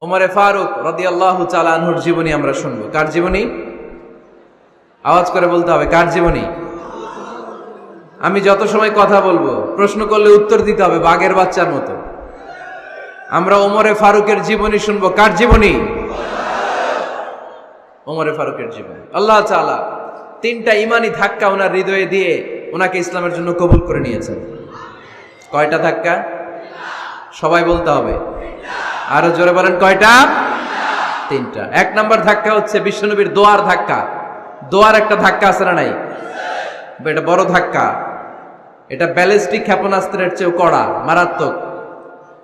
ওমরে ফারুক রদিয়াল্লাহু চালানহুর জীবনী আমরা শুনব। কার জীবনী? আওয়াজ করে বলতে হবে, কার জীবনী? আমি যত সময় কথা বলব, প্রশ্ন করলে উত্তর দিতে হবে বাঘের বাচ্চার মতো। আমরা ওমরে ফারুকের জীবনী শুনব। কার জীবনী? ওমরে ফারুকের জীবনী। আল্লাহ চালা তিনটা ইমানি ধাক্কা ওনার হৃদয়ে দিয়ে ওনাকে ইসলামের জন্য কবুল করে নিয়েছেন। কয়টা ধাক্কা? সবাই বলতে হবে। আরও জোরে বলেন কয়টা? তিনটা। এক নাম্বার ধাক্কা হচ্ছে বিশ্বনবীর দোয়ার ধাক্কা। দোয়ার একটা ধাক্কা আছে না নাই? এটা বড় ধাক্কা। এটা ব্যালিস্টিক ক্ষেপণাস্ত্রের চেয়েও কড়া, মারাত্মক।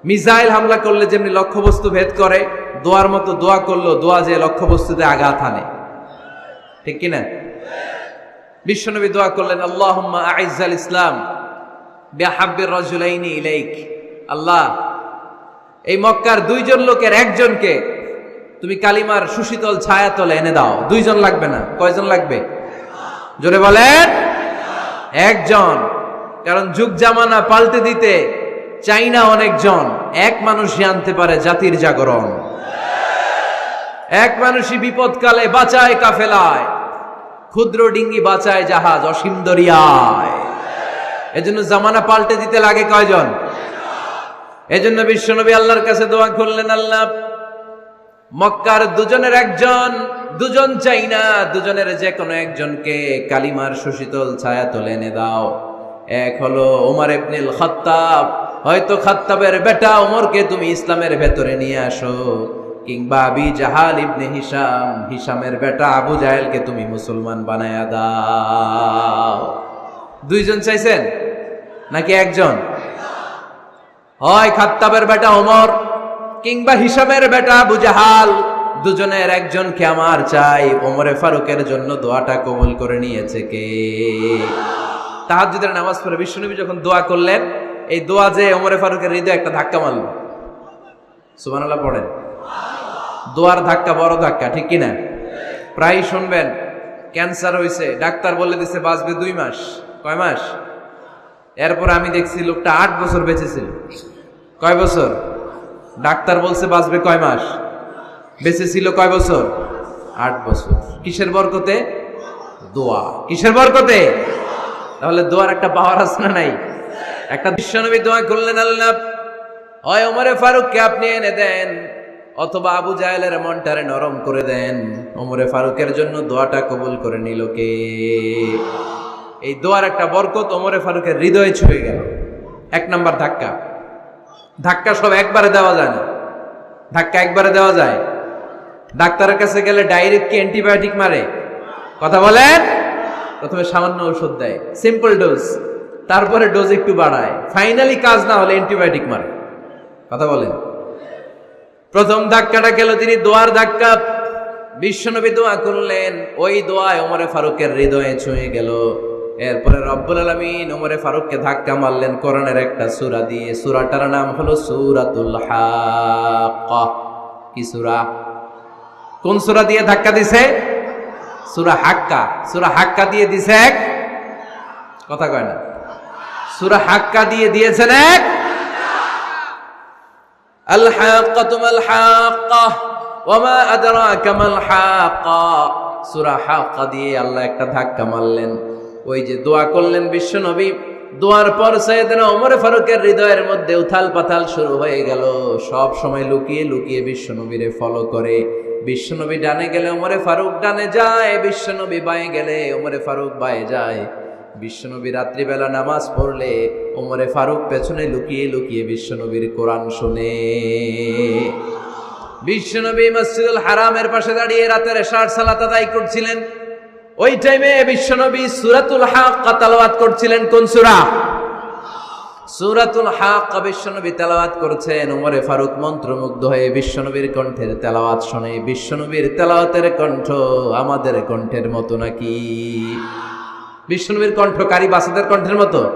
মিসাইল হামলা করলে যেমনি লক্ষ্যবস্তু ভেদ করে, দোয়ার মতো দোয়া করল দোয়া যে লক্ষ্যবস্তুতে আঘাত আনে ঠিক কিনা? বিশ্বনবী দোয়া করলেন আল্লাহ আইজাল ইসলাম বিহাব্বির রজুলাইনি ইলাইক। আল্লাহ এই মক্কার দুইজন লোকের একজনকে তুমি কালিমার সুশীতল ছায়াতলে এনে দাও। দুইজন লাগবে না? কয়জন লাগবে? জোরে বলেন। একজন। কারণ যুগ জামানা পাল্টে দিতে চাই না অনেকজন। এক মানুষই আনতে পারে জাতির জাগরণ। এক মানুষই বিপদকালে বাঁচায় কাফেলায়। ক্ষুদ্র ডিঙ্গি বাঁচায় জাহাজ অসীম দরিয়ায়। এজন্য জামানা পাল্টে দিতে লাগে কয়জন? এজন্য বিশ্বনবী আল্লাহর কাছে দোয়া করলেন, আল্লাহ, মক্কার দুজনের একজন, দুজন চাই না, দুজনের যে কোনো একজনকে কালিমার সুশীতল ছায়া তোলে এনে দাও। এক হলো ওমর ইবনুল খাত্তাব, হয়তো খাত্তাবের বেটা ওমরকে তুমি ইসলামের ভেতরে নিয়ে আসো, কিংবা আবি জাহাল ইবনে হিসাম হিসামের বেটা আবু জাহেলকে তুমি মুসলমান বানায়া দাও। দুইজন চাইছেন নাকি একজন? হয় খাত্তাবের বেটা ওমর, কিংবা হিসাবের বেটা বুজাহাল দুজনের একজনকে আমার চাই। ওমরে ফারুকের জন্য দোয়াটা কবুল করে নিয়েছে কে? তাহাজ্জুদের নামাজ পড়ে বিশ্বনবী যখন দোয়া করলেন, এই দোয়া যে ওমরে ফারুকের হৃদয়ে একটা ধাক্কা মারল। সুবহানাল্লাহ পড়েন। দোয়ার ধাক্কা বড় ধাক্কা, ঠিক কিনা? প্রায় শুনবেন, ক্যান্সার হয়েছে ডাক্তার বলে দিছে বাঁচবে দুই মাস, কয় মাস? এরপর আমি দেখছি লোকটা আট বছর বেঁচে ছিল কয় বছর? ডাক্তার বলছে বাঁচবে কয় মাস? বেঁচে ছিল কয় বছর? আট বছর। কিসের বরকতে? দোয়া। কিসের বরকতে? তাহলে দোয়ার একটা পাওয়ার আছে না নাই? একটা বিশ্বনবী দোয়া করলেন আল্লাহ, হয় ওমরে ফারুককে আপনি এনে দেন, অথবা আবু জাহেলের মনটারে নরম করে দেন। ওমরে ফারুকের জন্য দোয়াটা কবুল করে নিল কে? এই দোয়ার একটা বরকত ওমরে ফারুকের হৃদয়ে ছুঁয়ে গেল। এক নাম্বার ধাক্কা। ধাক্কা সব একবারে দেওয়া যায় না। ধাক্কা একবারে দেওয়া যায়। ডাক্তারের কাছে গেলে ডাইরেক্ট কি অ্যান্টিবায়োটিক মারে? কথা বলেন? প্রথমে সামান্য ওষুধ দেয়। Simple dose. তারপরে ডোজ একটু বাড়ায়। ফাইনালি কাজ না হলে অ্যান্টিবায়োটিক মারে। কথা বলেন? প্রথম ধাক্কাটা গেল তিনি দোয়ার ধাক্কা। বিশ্বনবী দোয়া করলেন। ওই দোয়ায় ওমরে ফারুকের হৃদয়ে ছুঁয়ে গেল। এরপরে রব্বুল আলমিন ওমরে ফারুককে ধাক্কা মারলেন কোরআনের একটা সুরা দিয়ে। সুরাটার নাম হলো সূরাতুল হাক্কা। কি সুরা? কোন সুরা দিয়ে ধাক্কা দিছে? সুরা হাক্কা। সুরা হাক্কা দিয়ে দিছে এক? কথা কয় না। সুরা হাক্কা দিয়ে দিয়েছেন এক? আল হাক্কাতু মাল হাক্কা। ওয়ামা আদরাকা মাল হাক্কা। সূরা হাক্কা দিয়ে আল্লাহ একটা ধাক্কা মারলেন। ওই যে দোয়া করলেন বিশ্বনবী, দোয়ার পর সৈয়দনা ওমর ফারুকের হৃদয়ের মধ্যে উথাল পাথাল শুরু হয়ে গেল। সব সময় লুকিয়ে লুকিয়ে বিশ্বনবীরে ফলো করে। বিশ্বনবী ডানে গেলে ওমরে ফারুক ডানে যায়, বিশ্বনবী বায়ে গেলে ওমরে ফারুক বায়ে যায়। বিশ্বনবী রাত্রিবেলা নামাজ পড়লে ওমরে ফারুক পেছনে লুকিয়ে লুকিয়ে বিশ্বনবীর কোরআন শুনে। বিশ্বনবী মসজিদুল হারামের পাশে দাঁড়িয়ে রাতের ষাট সালাত আদায় করছিলেন। ওই টাইমে বিশ্বনবী সুরাতুল হাক তালাওয়াত করছিলেন কোন সুরা? সুরাতুল হাক বিশ্বনবী তেলাওয়াত করছেন। উমরে ফারুক মন্ত্রমুগ্ধ হয়ে বিশ্বনবীর কণ্ঠের তেলাওয়াত শোনে। বিশ্বনবীর তেলাওয়াতের কণ্ঠ আমাদের কণ্ঠের মতো নাকি? বিশ্বনবীর কণ্ঠ কারি বাসাদের কণ্ঠের মতো?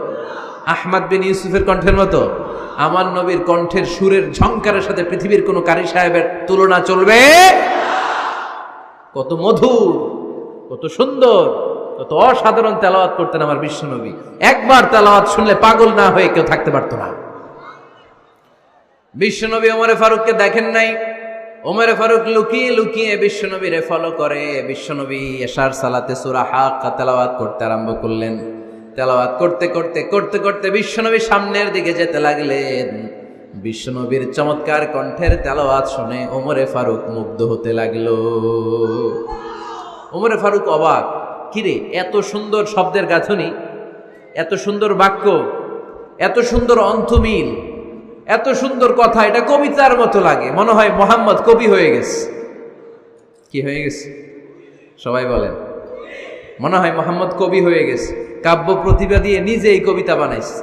আহমদ বিন ইউসুফের কণ্ঠের মতো? আমার নবীর কণ্ঠের সুরের ঝংকারের সাথে পৃথিবীর কোনো কারি সাহেবের তুলনা চলবে? কত মধুর! কত সুন্দর, কত অসাধারণ তেলাওয়াত করতেন আমার বিশ্বনবী। একবার তেলাওয়াত শুনলে পাগল না হয়ে কেউ থাকতে পারতো না। বিশ্বনবী ওমরে ফারুককে দেখেন নাই। ওমরে ফারুক লুকিয়ে লুকিয়ে বিশ্বনবীরে ফলো করে। বিশ্বনবী এশার সালাতে সুরা হাক তেলাওয়াত করতে আরম্ভ করলেন। তেলাওয়াত করতে করতে করতে করতে বিশ্বনবী সামনের দিকে যেতে লাগলেন। বিশ্বনবীর চমৎকার কণ্ঠের তেলাওয়াত শুনে ওমরে ফারুক মুগ্ধ হতে লাগল। ওমরে ফারুক অবাক। কিরে, এত সুন্দর শব্দের গাঁথনি, এত সুন্দর বাক্য, এত সুন্দর অন্থমিল এত সুন্দর কথা, এটা কবিতার মতো লাগে। মনে হয় মোহাম্মদ কবি হয়ে গেছে। কি হয়ে গেছে? সবাই বলেন। মনে হয় মোহাম্মদ কবি হয়ে গেছে। কাব্য প্রতিভা দিয়ে নিজেই কবিতা বানাইছে।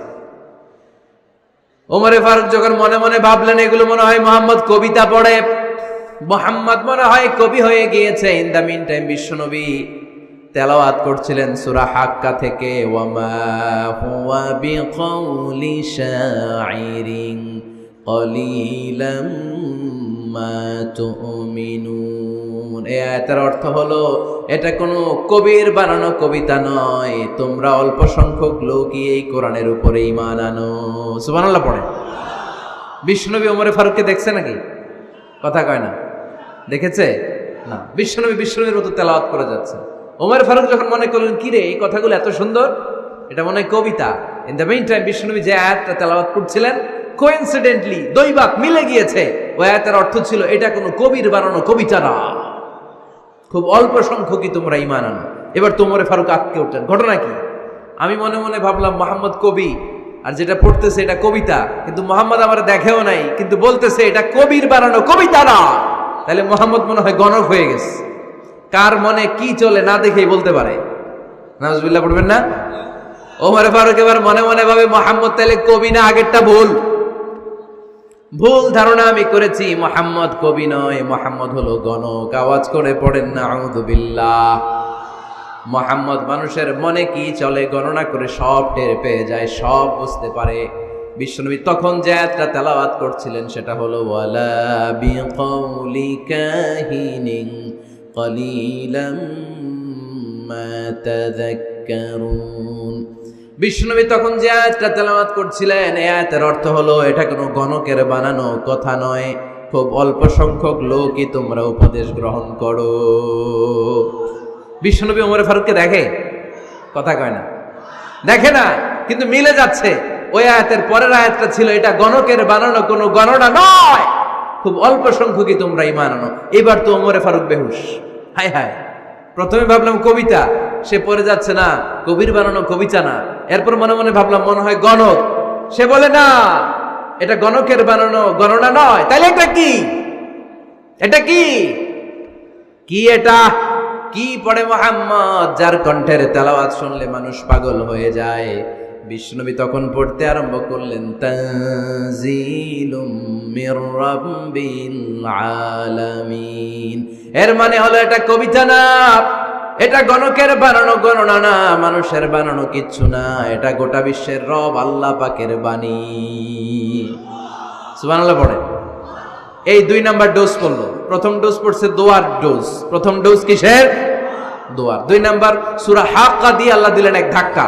ওমরে ফারুক যখন মনে মনে ভাবলেন, এগুলো মনে হয় মোহাম্মদ কবিতা পড়ে। মোহাম্মদ মনে হয় কবি হয়ে গিয়েছে ইন দ্য মিন টাইম বিশ্বনবী। তেলাওয়াত করছিলেন সূরা হাক্কা থেকে, ওয়ামা হুয়া বিকাউলি শাইরিন কলিলাম মা অর্থ হলো, এটা কোনো কবির বানানো কবিতা নয়, তোমরা অল্প সংখ্যক লোকই এই কোরআনের উপরে ঈমান আনো। সুবহানাল্লাহ পড়ে। বিষ্ণুনবী ওমরে ফারুককে দেখছে নাকি? কথা কয় না। দেখেছে? না। বিশ্বনবী বিশ্বনবীর মতো তেলাওয়াত করে যাচ্ছে। ওমর ফারুক যখন মনে করলেন, কিরে, এই কথাগুলো এত সুন্দর? এটা মনে হয় কবিতা। ইন দ্য মেইন টাইম বিশ্বনবী যে আয়াতটা তেলাওয়াত করছিলেন কোইন্সিডেন্টলি দৈবাক মিলে গিয়েছে। ওই আয়াতের অর্থ ছিল, এটা কোনো কবির বানানো কবিতা না। খুব অল্প সংখ্যকই তোমরা ইমান আনো। এবার তোমরে ফারুক আটকে উঠলেন। ঘটনা কি? আমি মনে মনে ভাবলাম, মোহাম্মদ কবি, আর যেটা পড়তেছে এটা কবিতা। কিন্তু মোহাম্মদ আমার দেখেও নাই, কিন্তু বলতেছে, এটা কবির বানানো কবিতা না। তাহলে মোহাম্মদ মনে হয় গণক হয়ে গেছে। কার মনে কি চলে না দেখেই বলতে পারে। নাজবিল্লাহ পড়বেন না? ওমরে ফারুক এবার মনে মনে ভাবে, মোহাম্মদ, তাহলে কবি না আগেরটা ভুল? ভুল ধারণা আমি করেছি, মোহাম্মদ কবি নয়, মোহাম্মদ হলো গণক। আওয়াজ করে পড়েন না আউদুবিল্লাহ মোহাম্মদ মানুষের মনে কি চলে? গণনা করে সব টের পেয়ে যায়, সব বুঝতে পারে। বিশ্বনবী তখন যে একটা তেলাওয়াত করছিলেন সেটা হলো, ওয়ালা তখন যে আয়াতটা তেলাওয়াত করছিলেন, এই আয়াতের অর্থ হলো, এটা কোনো গণকের বানানো কথা নয়। খুব অল্প সংখ্যক লোকই তোমরা উপদেশ গ্রহণ করো। বিষ্ণুনবী ওমরে ফারুককে দেখে, কথা কয় না। দেখে না, কিন্তু মিলে যাচ্ছে। ওই আয়াতের পরের আয়াতটা ছিল, এটা গণকের বানানো কোনো গণনা নয়। খুব অল্প সংখ্যকই তোমরা ইমান আনো। এবার তো ওমরে ফারুক বেহুশ। হায় হায়। প্রথমে ভাবলাম কবিতা, সে পড়ে যাচ্ছে না, কবির বানানো কবিতা না। এরপর মনে মনে ভাবলাম, মনে হয় গণক। সে বলে, না, এটা গণকের বানানো গণনা নয়। তাহলে এটা কি? এটা কি? কি এটা? কি পড়ে মোহাম্মদ, যার কণ্ঠের তেলাওয়াত শুনলে মানুষ পাগল হয়ে যায়। বিষ্ণুবী তখন পড়তে আরম্ভ করলেন আলামিন। এর মানে হলো এটা কবিতা না, এটা গণকের বানানো গণনা না, মানুষের বানানো কিচ্ছু না, এটা গোটা বিশ্বের রব আল্লাহ পাকের বাণী। সুবহানাল্লাহ পড়ে। এই দুই নাম্বার ডোজ পড়ল, প্রথম ডোজ পড়ছে দোয়ার ডোজ, প্রথম ডোজ কিসের? দোয়ার। দুই নাম্বার সুরা হাক্কা দিয়ে আল্লাহ দিলেন এক ধাক্কা।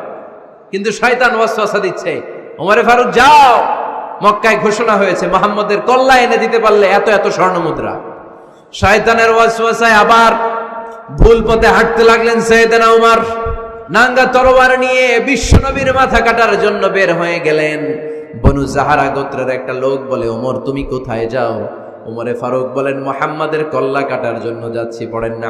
কিন্তু শয়তান ওয়াসওয়াসা দিচ্ছে। ওমরে ফারুক, যাও! মক্কায় ঘোষণা হয়েছে, মোহাম্মদের কল্লা এনে দিতে পারলে এত এত স্বর্ণ মুদ্রা। শয়তানের ওয়াসওয়াসায় আবার ভুল পথে হাঁটতে লাগলেন সৈয়দনা উমার। নাঙ্গা তরবার নিয়ে বিশ্বনবীর মাথা কাটার জন্য বের হয়ে গেলেন। বনু জাহারা গোত্রের একটা লোক বলে, ওমর, তুমি কোথায় যাও? ওমরে ফারুক বলেন, মোহাম্মদের কল্লা কাটার জন্য যাচ্ছি, পড়েন না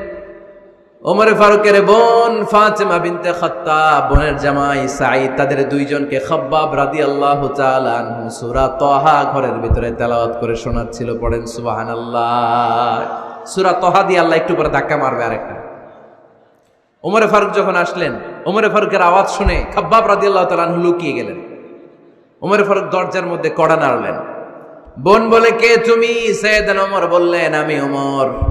ওমরে ফারুকের বোন ফাতেমা বিনতে খাত্তাব, বোনের জামাই সাঈদ, তাদের দুইজনকে খাব্বাব রাদিয়াল্লাহু তাআলা আনহু সূরা তাহা ঘরের ভিতরে তেলাওয়াত করে শোনাচ্ছিল, পড়েন সুবহানাল্লাহ। সূরা তাহা দিয়ে আল্লাহ একটু পরে ধাক্কা মারবে আরেকটা। ওমরে ফারুক যখন আসলেন, ওমরে ফারুকের আওয়াজ শুনে খাব্বাব রাদিয়াল্লাহু আল্লাহ আনহু লুকিয়ে গেলেন। ওমরে ফারুক দরজার মধ্যে কড়া নাড়লেন। বোন বলে, কে তুমি? সৈয়দান ওমর বললেন, আমি ওমর।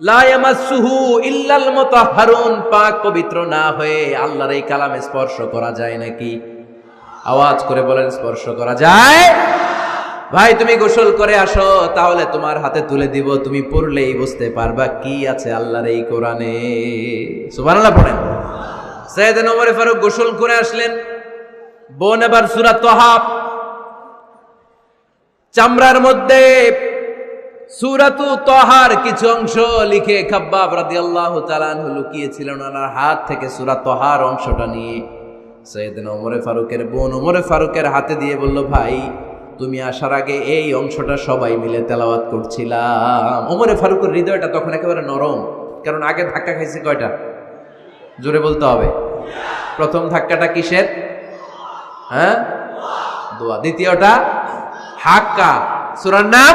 ইল্লাল মুতাহহারুন পাক পবিত্র না হয়ে আল্লাহর এই কালামে স্পর্শ করা যায় নাকি? আওয়াজ করে বলেন, স্পর্শ করা যায়। ভাই, তুমি গোসল করে আসো, তাহলে তোমার হাতে তুলে দিব, তুমি পড়লেই বুঝতে পারবা কি আছে আল্লাহর এই কোরআনে। সুবহানাল্লাহ পড়েন। সৈয়দ ওমর ফারুক গোসল করে আসলেন। বোন এবার সূরা তহা চামড়ার মধ্যে সুরাতু তহার কিছু অংশ লিখে খাব্বাব রাদিয়াল্লাহু তাআলা আনহু লুকিয়েছিলেন ওনার হাত থেকে সুরা তহার অংশটা নিয়ে। সৈয়দনা ওমরে ফারুকের বোন ওমরে ফারুকের হাতে দিয়ে বলল, ভাই, তুমি আসার আগে এই অংশটা সবাই মিলে তেলাওয়াত করছিলাম। ওমরে ফারুকের হৃদয়টা তখন একেবারে নরম, কারণ আগে ধাক্কা খাইছে কয়টা? জোরে বলতে হবে। প্রথম ধাক্কাটা কিসের? হ্যাঁ? দোয়া। দ্বিতীয়টা হাক্কা সুরার নাম?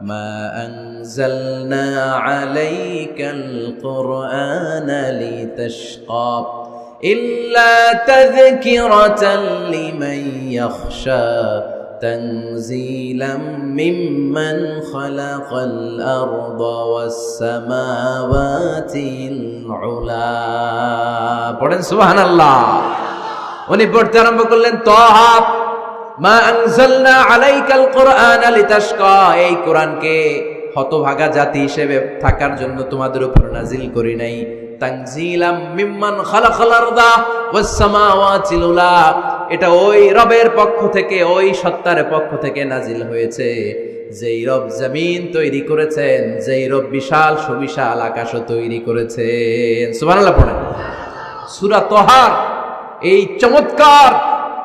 মা أنزلنا عليك القرآن لتشقى إلا تذكرة لمن يخشى تنزيلا ممن خلق الأرض والسماوات العلا পড়েন সুবহান আল্লাহ উনি পড়তে আরম্ভ করলেন তহা মা আনজালনা আলাইকাল কোরআন লিতাশকা। এই কোরআনকে হতভাগা জাতি হিসেবে থাকার জন্য তোমাদের উপর নাজিল করি নাই। তানজিলাম মিম্মান খালাকাল আরদা ওয়াস সামাওয়াতি এটা ওই রবের পক্ষ থেকে, ওই সত্তার পক্ষ থেকে নাজিল হয়েছে। যেই রব জমিন তৈরি করেছেন, যেই রব বিশাল সুবিশাল আকাশও তৈরি করেছেন। সুবহানাল্লাহ পড়েন। সূরা তহার, এই চমৎকার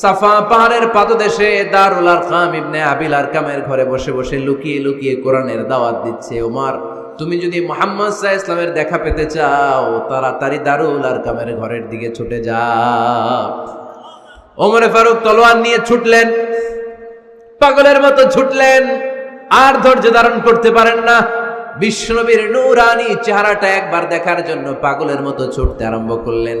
সাফা পাহাড়ের পাদদেশে দারুল আরকাম ইবনে আবিল আরকামের ঘরে বসে বসে লুকিয়ে লুকিয়ে কোরআনের দাওয়াত দিচ্ছে। ওমার, তুমি যদি মোহাম্মদ সাহা ইসলামের দেখা পেতে চাও, তাড়াতাড়ি দারুল আরকামের ঘরের দিকে ছুটে যাও ওমরে ফারুক তলোয়ার নিয়ে ছুটলেন, পাগলের মতো ছুটলেন, আর ধৈর্য ধারণ করতে পারেন না। বিষ্ণবীর নূরানি চেহারাটা একবার দেখার জন্য পাগলের মতো ছুটতে আরম্ভ করলেন।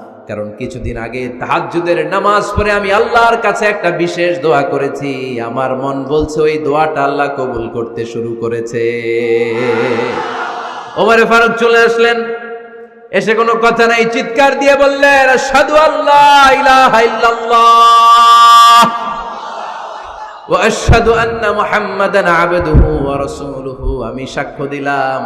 কারণ কিছুদিন আগে তাহাজ্জুদের নামাজ পড়ে আমি আল্লাহর কাছে একটা বিশেষ দোয়া করেছি। আমার মন বলছে, ওই দোয়াটা আল্লাহ কবুল করতে শুরু করেছে। ওমারে ফারুক চলে আসলেন। এসে কোনো কথা নাই, চিৎকার দিয়ে বললেন সাধু আল্লাহ আমি সাক্ষ্য দিলাম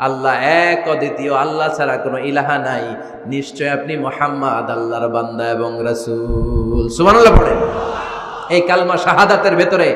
আল্লাহ এক অদ্বিতীয়, আল্লাহ ছাড়া কোনো ইলাহা নাই। নিশ্চয় আপনি মোহাম্মদ, আল্লাহর বান্দা এবং রাসূল। সুবহানাল্লাহ পড়েন। এই কালমা শাহাদাতের ভেতরে